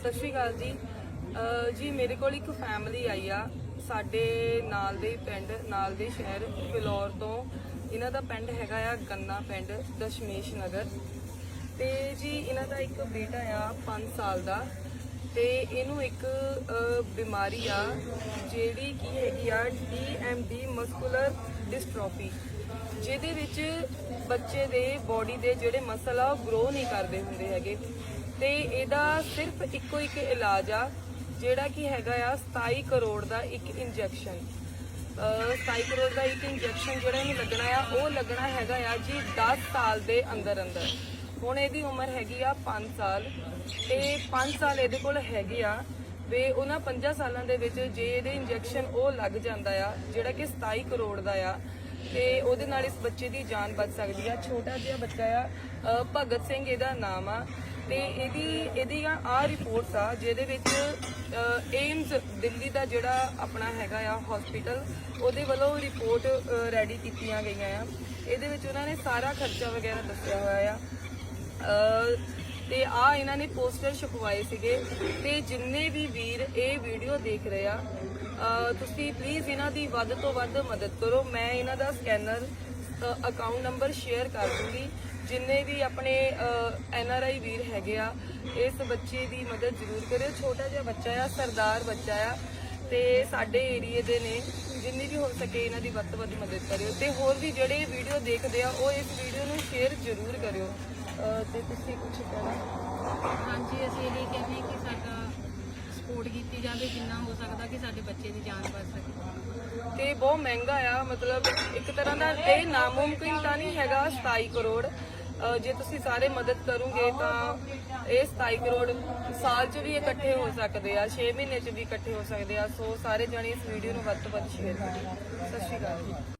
ਸਤਿ ਸ਼੍ਰੀ ਅਕਾਲ ਜੀ। ਜੀ, ਮੇਰੇ ਕੋਲ ਇੱਕ ਫੈਮਿਲੀ ਆਈ ਆ। ਸਾਡੇ ਨਾਲ ਦੇ ਪਿੰਡ, ਨਾਲ ਦੇ ਸ਼ਹਿਰ, ਫਿਲੌਰ ਤੋਂ। ਇਹਨਾਂ ਦਾ ਪਿੰਡ ਹੈਗਾ ਆ ਗੰਨਾ ਪਿੰਡ, ਦਸ਼ਮੇਸ਼ ਨਗਰ। ਤੇ ਜੀ, ਇਹਨਾਂ ਦਾ ਇੱਕ ਬੇਟਾ ਆ 5 ਸਾਲ ਦਾ। ਤੇ ਇਹਨੂੰ ਇੱਕ ਬਿਮਾਰੀ ਆ ਜਿਹੜੀ ਕੀ ਹੈਗੀ ਆ DMD ਮਸਕੂਲਰ ਡਿਸਟ੍ਰੋਫੀ, ਜਿਹਦੇ ਵਿੱਚ ਬੱਚੇ ਦੇ ਬਾਡੀ ਦੇ ਜਿਹੜੇ ਮਸਲ ਆ ਉਹ ਗਰੋ ਨਹੀਂ ਕਰਦੇ ਹੁੰਦੇ ਹੈਗੇ। ਤੇ ਇਹਦਾ ਸਿਰਫ ਇੱਕੋ ਇੱਕ ਇਲਾਜ ਆ, ਜਿਹੜਾ ਕਿ ਹੈਗਾ ਆ 27 ਕਰੋੜ ਦਾ ਇੱਕ ਇੰਜੈਕਸ਼ਨ। 27 ਕਰੋੜ ਦਾ ਇੱਕ ਇੰਜੈਕਸ਼ਨ ਜਿਹੜਾ ਇਹਨੂੰ ਲੱਗਣਾ ਆ, ਉਹ ਲੱਗਣਾ ਹੈਗਾ ਆ ਜੀ 10 ਸਾਲ ਦੇ ਅੰਦਰ ਅੰਦਰ ਹੁਣ ਇਹਦੀ ਉਮਰ ਹੈਗੀ ਆ 5 ਸਾਲ ਤੇ 5 ਸਾਲ ਇਹਦੇ ਕੋਲ ਹੈਗੇ ਆ ਵੇ ਉਹਨਾਂ 5 ਸਾਲਾਂ ਦੇ ਵਿੱਚ ਜੇ ਇਹਦੇ ਇੰਜੈਕਸ਼ਨ ਉਹ ਲੱਗ ਜਾਂਦਾ ਆ, ਜਿਹੜਾ ਕਿ 27 ਕਰੋੜ ਦਾ ਆ, ਤੇ ਉਹਦੇ ਨਾਲ ਇਸ ਬੱਚੇ ਦੀ ਜਾਨ ਬਚ ਸਕਦੀ ਆ। ਛੋਟਾ ਜਿਹਾ ਬੱਚਾ ਆ ਭਗਤ ਸਿੰਘ ਇਹਦਾ ਨਾਮ ਆ। ਤੇ ਇਹਦੀ ਇਹਦੀ ਆ ਰਿਪੋਰਟਸ ਆ, ਜਿਹਦੇ ਵਿੱਚ ਏਮਸ ਦਿੱਲੀ ਦਾ ਜਿਹੜਾ ਆਪਣਾ ਹੈਗਾ ਆ ਹਸਪੀਟਲ ਉਹਦੇ ਵੱਲੋਂ ਰਿਪੋਰਟ ਰੈਡੀ ਕੀਤੀਆਂ ਗਈਆਂ ਆ। ਇਹਦੇ ਵਿੱਚ ਉਹਨਾਂ ਨੇ ਸਾਰਾ ਖਰਚਾ ਵਗੈਰਾ ਦੱਸਿਆ ਹੋਇਆ ਆ। ਤੇ ਆ ਇਹਨਾਂ ਨੇ ਪੋਸਟਰ ਛਪਵਾਏ ਸੀਗੇ ਤੇ ਜਿੰਨੇ ਵੀ ਵੀਰ ਇਹ ਵੀਡੀਓ ਦੇਖ ਰਹੇ ਆ ਤੁਸੀਂ ਪਲੀਜ਼ ਇਹਨਾਂ ਦੀ ਵੱਧ ਤੋਂ ਵੱਧ ਮਦਦ ਕਰੋ। ਮੈਂ ਇਹਨਾਂ ਦਾ ਸਕੈਨਰ ਅਕਾਊਂਟ ਨੰਬਰ ਸ਼ੇਅਰ ਕਰ ਦੂੰਗੀ। ਜਿੰਨੇ ਵੀ ਆਪਣੇ ਐਨ ਆਰ ਆਈ ਵੀਰ ਹੈਗੇ ਆ, ਇਸ ਬੱਚੇ ਦੀ ਮਦਦ ਜ਼ਰੂਰ ਕਰਿਓ। ਛੋਟਾ ਜਿਹਾ ਬੱਚਾ ਆ, ਸਰਦਾਰ ਬੱਚਾ ਆ ਤੇ ਸਾਡੇ ਏਰੀਏ ਦੇ ਨੇ। ਜਿੰਨੀ ਵੀ ਹੋ ਸਕੇ ਇਹਨਾਂ ਦੀ ਵੱਧ ਤੋਂ ਵੱਧ ਮਦਦ ਕਰਿਓ। ਤੇ ਹੋਰ ਵੀ ਜਿਹੜੇ ਵੀਡੀਓ ਦੇਖਦੇ ਆ, ਉਹ ਇਸ ਵੀਡੀਓ ਨੂੰ ਸ਼ੇਅਰ ਜ਼ਰੂਰ ਕਰਿਓ। ਤੇ ਤੁਸੀਂ ਕੁਝ ਕਹਿਣਾ? ਹਾਂਜੀ ਅਸੀਂ ਇਹ ਕਹਿੰਦੇ ਕਿ ਸਾਡਾ ਸਪੋਰਟ ਕੀਤੀ ਜਾਵੇ ਜਿੰਨਾ ਹੋ ਸਕਦਾ ਕਿ ਸਾਡੇ ਬੱਚੇ ਦੀ ਜਾਨ ਬਚ ਸਕੇ। ਤੇ ਬਹੁਤ ਮਹਿੰਗਾ ਆ ਮਤਲਬ ਇੱਕ ਤਰ੍ਹਾਂ ਦਾ ਇਹ ਨਾਮੁਮਕਿਨ ਤਾਂ ਨਹੀਂ ਹੈਗਾ 27 ਕਰੋੜ। ਜੇ ਤੁਸੀਂ ਸਾਰੇ ਮਦਦ ਕਰੋਗੇ ਤਾਂ ਇਹ 27 ਕਰੋੜ ਸਾਲ 'ਚ ਵੀ ਇਕੱਠੇ ਹੋ ਸਕਦੇ ਆ 6 ਮਹੀਨੇ 'ਚ ਵੀ ਇਕੱਠੇ ਹੋ ਸਕਦੇ ਆ। ਸੋ ਸਾਰੇ ਜਣੇ ਇਸ ਵੀਡੀਓ ਨੂੰ ਵੱਧ ਤੋਂ ਵੱਧ ਸ਼ੇਅਰ ਕਰੋ ਸਤਿ ਸ਼੍ਰੀ ਅਕਾਲ